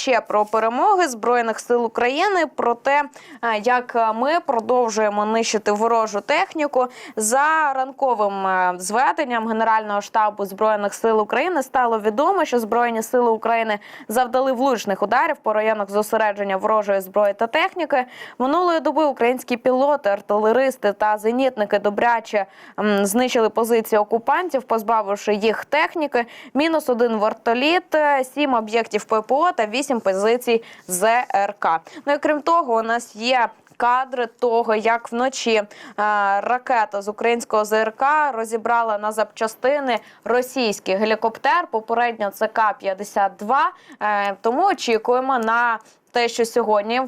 ще про перемоги збройних сил України, про те, е, як ми продовжуємо нищити ворожу техніку. За ранковим е, зведенням Генерального штабу збройних сил України стало відомо, що збройні сили України завдали влучних ударів по районах зосередження ворожої зброї та техніки. Минулої доби українські пілоти, артилеристи та зенітники добряче знищили позиції окупантів, позбавивши їх техніки. Мінус один вертоліт, е, сім об'єктів ППО та вісім позицій ЗРК. Ну і крім того, у нас є. Кадри того, як вночі е, ракета з українського ЗРК розібрала на запчастини російський гелікоптер. Попередньо це К-52. Е, тому очікуємо на те, що сьогодні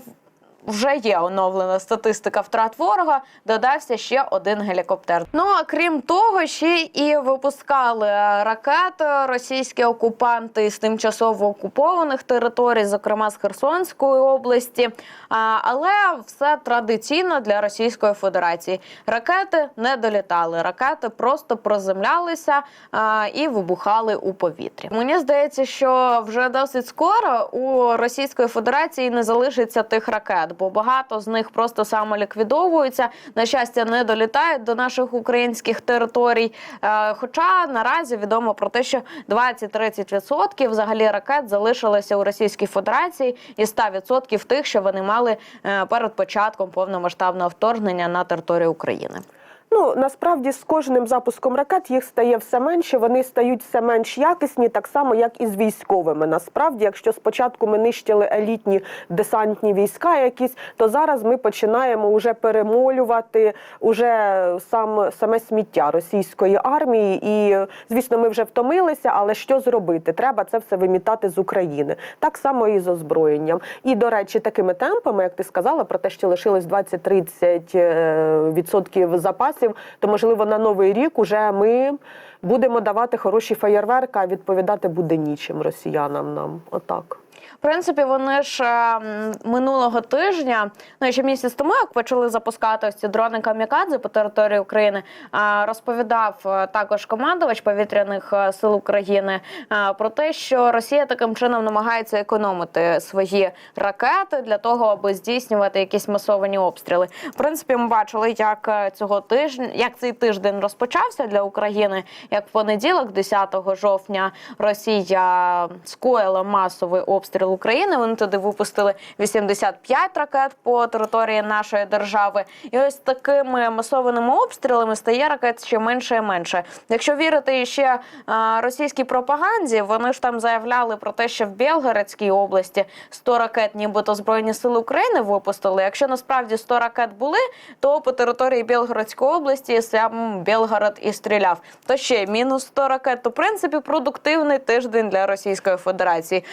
вже є оновлена статистика втрат ворога. Додався ще один гелікоптер. Ну а крім того, ще і випускали ракети російські окупанти з тимчасово окупованих територій, зокрема з Херсонської області. Але все традиційно для Російської Федерації. Ракети не долітали, ракети просто приземлялися і вибухали у повітрі. Мені здається, що вже досить скоро у Російської Федерації не залишиться тих ракет, бо багато з них просто самоліквідовуються. На щастя, не долітають до наших українських територій. Е, Хоча наразі відомо про те, що 20-30% взагалі ракет залишилися у Російській Федерації, і 100% тих, що вони мали е, перед початком повномасштабного вторгнення на територію України. Ну насправді з кожним запуском ракет їх стає все менше. Вони стають все менш якісні, так само як і з військовими. Насправді, якщо спочатку ми нищили елітні десантні війська, якісь, то зараз ми починаємо уже перемолювати уже сам саме сміття російської армії. І звісно, ми вже втомилися, але що зробити? Треба це все вимітати з України. Так само і з озброєнням. І до речі, такими темпами, як ти сказала, про те, що лишилось 20-30% е, відсотків то можливо на новий рік уже ми будемо давати хороші феєрверки, а відповідати буде нічим росіянам нам. Отак. В принципі, вони ж е, минулого тижня, ну ще місяць тому, як почали запускати ось ці дрони камікадзе по території України, е, розповідав е, також командувач повітряних сил України про те, що Росія таким чином намагається економити свої ракети для того, аби здійснювати якісь масовані обстріли. В принципі, ми бачили, як цього тижня, як цей тиждень розпочався для України, як в понеділок, 10 жовтня, Росія скоїла масовий обстріл України. Вони туди випустили 85 ракет по території нашої держави. І ось такими масованими обстрілами стає ракет ще менше і менше. Якщо вірити ще е, російській пропаганді, вони ж там заявляли про те, що в Білгородській області 100 ракет, нібито збройні сили України випустили. Якщо насправді 100 ракет були, то по території Білгородської області сам Білгород і стріляв. То ще мінус 100 ракет. То в принципі продуктивний тиждень для Російської Федерації.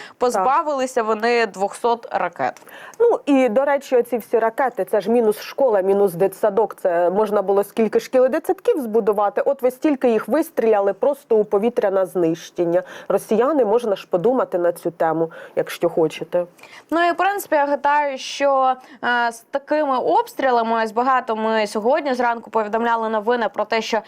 Позбавилися вони 200 ракет. Ну і до речі, оці всі ракети, це ж мінус школа, мінус дитсадок. Це можна було скільки шкіл і дитсадків збудувати. От ви стільки їх вистріляли просто у повітря на знищення. Росіяни можна ж подумати на цю тему, якщо хочете. Ну і в принципі я гадаю, що е, з такими обстрілами ось багато ми сьогодні зранку повідомляли новини про те, що е,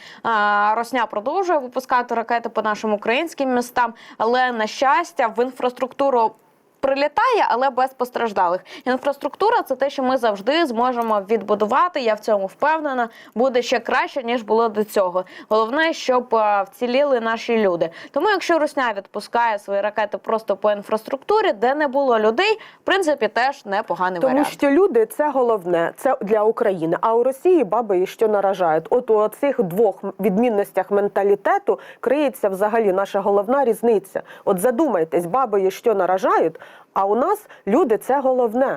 Росня продовжує випускати ракети по нашим українським містам, але на щастя в інфраструктуру. Прилітає, але без постраждалих. Інфраструктура це те, що ми завжди зможемо відбудувати. Я в цьому впевнена, буде ще краще ніж було до цього. Головне, щоб е, вціліли наші люди. Тому, якщо Русня відпускає свої ракети просто по інфраструктурі, де не було людей, в принципі, теж непоганий Тому варіант. що люди це головне, це для України. А у Росії баби і що наражають. От у цих двох відмінностях менталітету криється взагалі наша головна різниця. От задумайтесь, баби і що наражають. А у нас люди це головне.